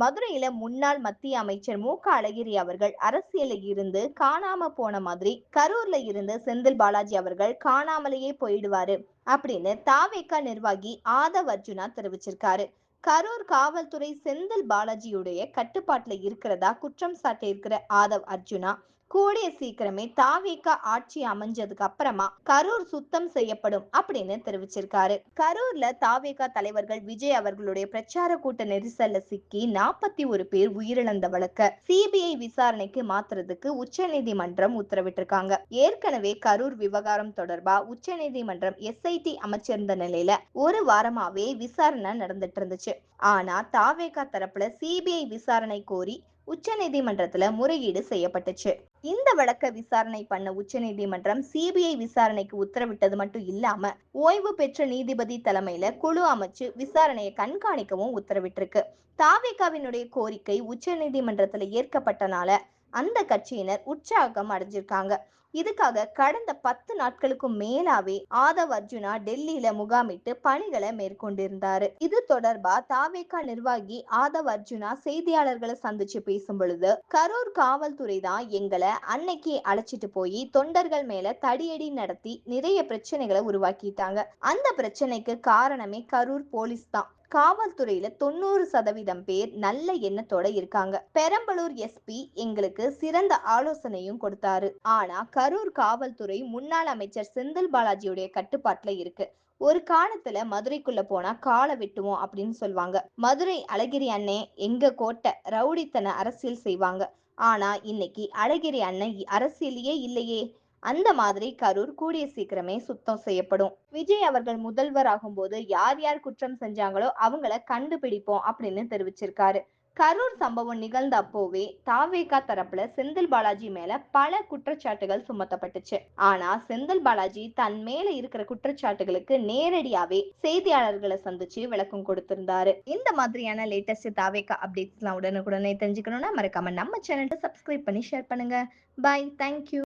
மதுரையில முன்னாள் மத்திய அமைச்சர் மு. க. அழகிரி அவர்கள் அரசியல இருந்து காணாம போன மாதிரி கரூர்ல இருந்து செந்தில் பாலாஜி அவர்கள் காணாமலேயே போயிடுவாரு அப்படின்னு தாவேகா நிர்வாகி ஆதவ் அர்ஜுனா தெரிவிச்சிருக்காரு. கரூர் காவல்துறை செந்தில் பாலாஜியுடைய கட்டுப்பாட்டுல இருக்கிறதா குற்றம் சாட்டியிருக்கிற ஆதவ் அர்ஜுனா கூடிய சீக்கிரமே தாவேகா ஆட்சி அமைஞ்சதுக்கு அப்புறமா கரூர் சுத்தம் செய்யப்படும் அப்படின்னு தெரிவிச்சிருக்காரு. கரூர்ல தாவேகா தலைவர்கள் விஜய் அவர்களுடைய பிரச்சார கூட்ட நெரிசல்ல சிக்கி நாற்பத்தி ஒரு பேர் உயிரிழந்த வழக்க சிபிஐ விசாரணைக்கு மாத்துறதுக்கு உச்சநீதிமன்றம் உத்தரவிட்டிருக்காங்க. ஏற்கனவே கரூர் விவகாரம் தொடர்பா உச்சநீதிமன்றம் எஸ்ஐடி அமைச்சிருந்த நிலையில ஒரு வாரமாவே விசாரணை நடந்துட்டு இருந்துச்சு. ஆனா தாவேகா தரப்புல சிபிஐ விசாரணை கோரி உச்சநீதிமன்றத்துல முறையீடு செய்யப்பட்டுச்சு. இந்த வழக்க விசாரணை பண்ண உச்சநீதிமன்றம் சிபிஐ விசாரணைக்கு உத்தரவிட்டது மட்டும் இல்லாம ஓய்வு பெற்ற நீதிபதி தலைமையில குழு அமைச்சு விசாரணையை கண்காணிக்கவும் உத்தரவிட்டிருக்கு. தாவேகாவினுடைய கோரிக்கை உச்சநீதிமன்றத்துல ஏற்கப்பட்டனால அந்த கட்சியினர் உற்சாகம் அடைஞ்சிருக்காங்க. இதுக்காக கடந்த பத்து நாட்களுக்கும் மேலாவே ஆதவ் அர்ஜுனா டெல்லியில முகாமிட்டு பணிகளை மேற்கொண்டிருந்தாரு. இது தொடர்பா தாவேகா நிர்வாகி ஆதவ் அர்ஜுனா செய்தியாளர்களை சந்திச்சு பேசும் பொழுது கரூர் காவல்துறை தான் எங்களை அன்னைக்கு அழைச்சிட்டு போய் தொண்டர்கள் மேல தடியடி நடத்தி நிறைய பிரச்சனைகளை உருவாக்கிட்டாங்க. அந்த பிரச்சனைக்கு காரணமே கரூர் போலீஸ் தான். காவல்துறையில தொண்ணூறு சதவீதம் பேர் நல்ல எண்ணத்தோட இருக்காங்க. பெரம்பலூர் எஸ்பி எங்களுக்கு சிறந்த ஆலோசனையும் கொடுத்தாரு. ஆனா கரூர் காவல்துறை முன்னாள் அமைச்சர் செந்தில் பாலாஜியுடைய கட்டுப்பாட்டுல இருக்கு. ஒரு காலத்துல மதுரைக்குள்ள போனா காலை வெட்டுவோம் அப்படின்னு சொல்லுவாங்க. மதுரை அழகிரி அண்ணே எங்க கோட்டை ரவுடித்தன அரசியல் செய்வாங்க. ஆனா இன்னைக்கு அழகிரி அண்ணன் அரசியலையே இல்லையே. அந்த மாதிரி கரூர் கூடிய சீக்கிரமே சுத்தம் செய்யப்படும். விஜய் அவர்கள் முதல்வர் ஆகும்போது யார் யார் குற்றம் செஞ்சாங்களோ அவங்கள கண்டுபிடிப்போம் அப்படின்னு தெரிவிச்சிருக்காரு. கரூர் சம்பவம் நிகழ்ந்த அப்போவே தாவேகா தரப்புல செந்தில் பாலாஜி மேல பல குற்றச்சாட்டுகள் சுமத்தப்பட்டுச்சு. ஆனா செந்தில் பாலாஜி தன் மேல இருக்கிற குற்றச்சாட்டுகளுக்கு நேரடியாவே செய்தியாளர்களை சந்திச்சு விளக்கம் கொடுத்திருந்தாரு. இந்த மாதிரியான லேட்டஸ்ட் தாவேகா அப்டேட்ஸ்லாம் உடனுக்குடனே தெரிஞ்சுக்கணும்னா மறக்காம நம்ம சேனலை சப்ஸ்கிரைப் பண்ணி ஷேர் பண்ணுங்க. Bye thank you